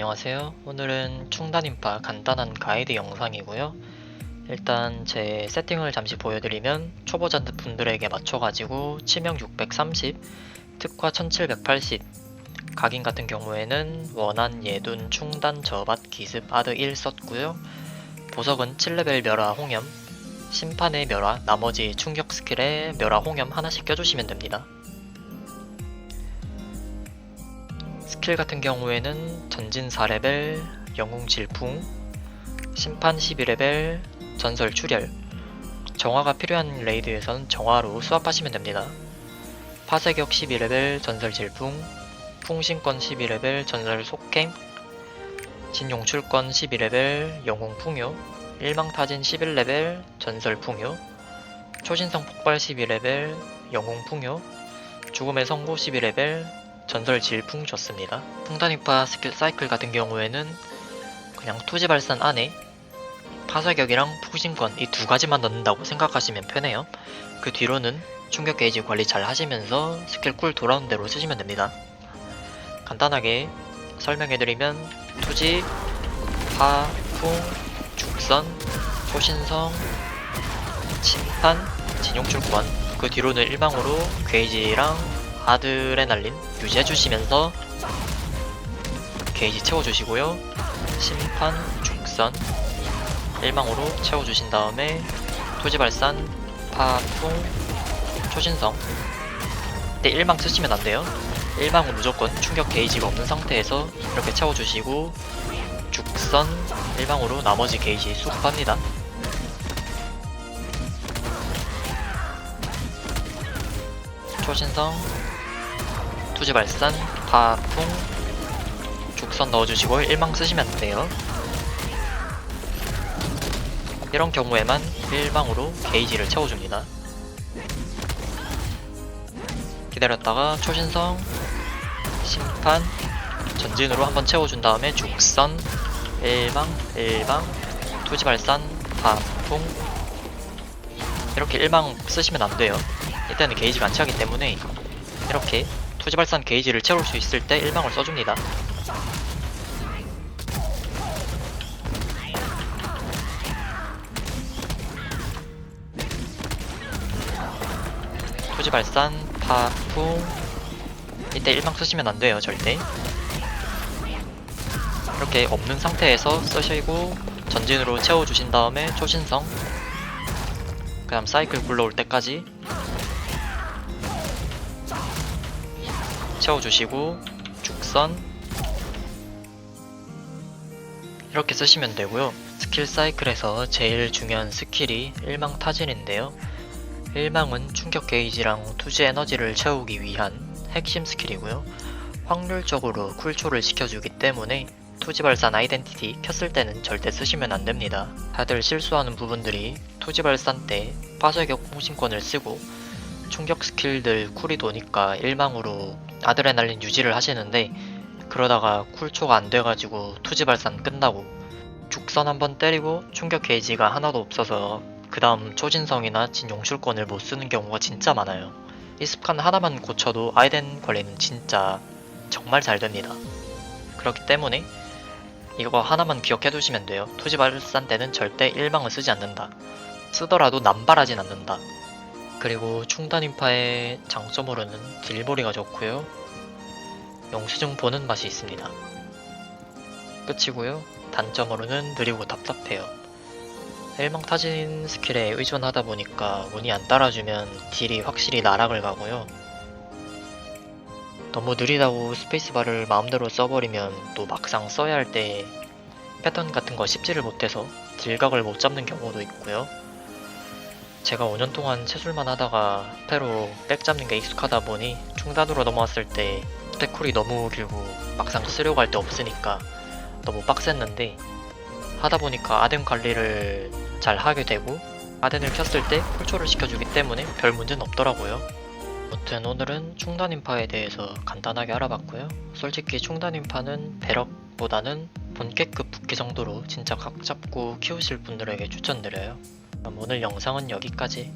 안녕하세요. 오늘은 충단인파 간단한 가이드 영상이고요. 일단 제 세팅을 잠시 보여드리면 초보자 분들에게 맞춰가지고 치명 630, 특화 1780, 각인 같은 경우에는 원한, 예둔, 충단, 저밭, 기습, 아드 1 썼고요. 보석은 7레벨 멸화 홍염, 심판의 멸화, 나머지 충격 스킬에 멸화 홍염 하나씩 껴주시면 됩니다. 스킬 같은 경우에는 전진 4레벨, 영웅 질풍, 심판 12레벨, 전설 출혈, 정화가 필요한 레이드에선 정화로 수합하시면 됩니다. 파쇄격 12레벨, 전설 질풍, 풍신권 12레벨, 전설 속행, 진용출권 12레벨, 영웅 풍요, 일망타진 11레벨, 전설 풍요, 초신성 폭발 12레벨, 영웅 풍요, 죽음의 성고 12레벨, 전설 질풍 좋습니다. 풍단익파 스킬 사이클 같은 경우에는 그냥 투지 발산 안에 파사격이랑 풍신권 이 두 가지만 넣는다고 생각하시면 편해요. 그 뒤로는 충격 게이지 관리 잘 하시면서 스킬 쿨 돌아오는 대로 쓰시면 됩니다. 간단하게 설명해드리면 투지, 파, 풍, 죽선, 초신성, 침판, 진용출권 그 뒤로는 일방으로 게이지랑 아드레날린 유지해주시면서 게이지 채워주시고요. 심판, 죽선, 일망으로 채워주신 다음에 토지발산, 파풍, 초신성 근데 일망 쓰시면 안돼요. 일망은 무조건 충격 게이지가 없는 상태에서 이렇게 채워주시고 죽선, 일망으로 나머지 게이지 수급합니다. 초신성, 투지 발산, 파풍, 죽선 넣어주시고 일망 쓰시면 돼요. 이런 경우에만 일망으로 게이지를 채워줍니다. 기다렸다가 초신성, 심판, 전진으로 한번 채워준 다음에 죽선, 일망, 일망, 투지 발산, 파풍 이렇게 일망 쓰시면 안 돼요. 이때는 게이지가 안 차기 때문에 이렇게 투지 발산 게이지를 채울 수 있을 때 일망을 써줍니다. 투지 발산, 파풍 이때 일망 쓰시면 안 돼요, 절대. 이렇게 없는 상태에서 쓰시고 전진으로 채워주신 다음에 초신성 그 다음 사이클 굴러올 때까지 채워주시고 죽선. 이렇게 쓰시면 되고요. 스킬 사이클에서 제일 중요한 스킬이 일망 타진인데요. 일망은 충격 게이지랑 투지 에너지를 채우기 위한 핵심 스킬이고요. 확률적으로 쿨초를 시켜주기 때문에 투지 발산 아이덴티티 켰을 때는 절대 쓰시면 안 됩니다. 다들 실수하는 부분들이 투지 발산 때 파쇄격 공신권을 쓰고 충격 스킬들 쿨이 도니까 일망으로 아드레날린 유지를 하시는데 그러다가 쿨초가 안 돼가지고 투지 발산 끝나고 죽선 한번 때리고 충격 게이지가 하나도 없어서 그 다음 초진성이나 진용출권을 못 쓰는 경우가 진짜 많아요. 이 습관 하나만 고쳐도 아이덴 관리는 진짜 정말 잘 됩니다. 그렇기 때문에 이거 하나만 기억해 두시면 돼요. 투지 발산 때는 절대 일망을 쓰지 않는다. 쓰더라도 남발하진 않는다. 그리고 충단 인파의 장점으로는 딜보리가 좋고요. 영수증 보는 맛이 있습니다. 끝이고요. 단점으로는 느리고 답답해요. 일망타진 스킬에 의존하다 보니까 운이 안 따라주면 딜이 확실히 나락을 가고요. 너무 느리다고 스페이스바를 마음대로 써버리면 또 막상 써야 할 때 패턴 같은 거 씹지를 못해서 딜각을 못 잡는 경우도 있고요. 제가 5년 동안 채술만 하다가 패로 백 잡는 게 익숙하다 보니 중단으로 넘어왔을 때 스택쿨이 너무 길고 막상 쓰려고 할 때 없으니까 너무 빡셌는데 하다 보니까 아덴 관리를 잘 하게 되고 아덴을 켰을 때 쿨초를 시켜주기 때문에 별 문제는 없더라고요. 아무튼 오늘은 충단 인파에 대해서 간단하게 알아봤고요. 솔직히 충단 인파는 배럭보다는 본캐급 붓기 정도로 진짜 각 잡고 키우실 분들에게 추천드려요. 그럼 오늘 영상은 여기까지.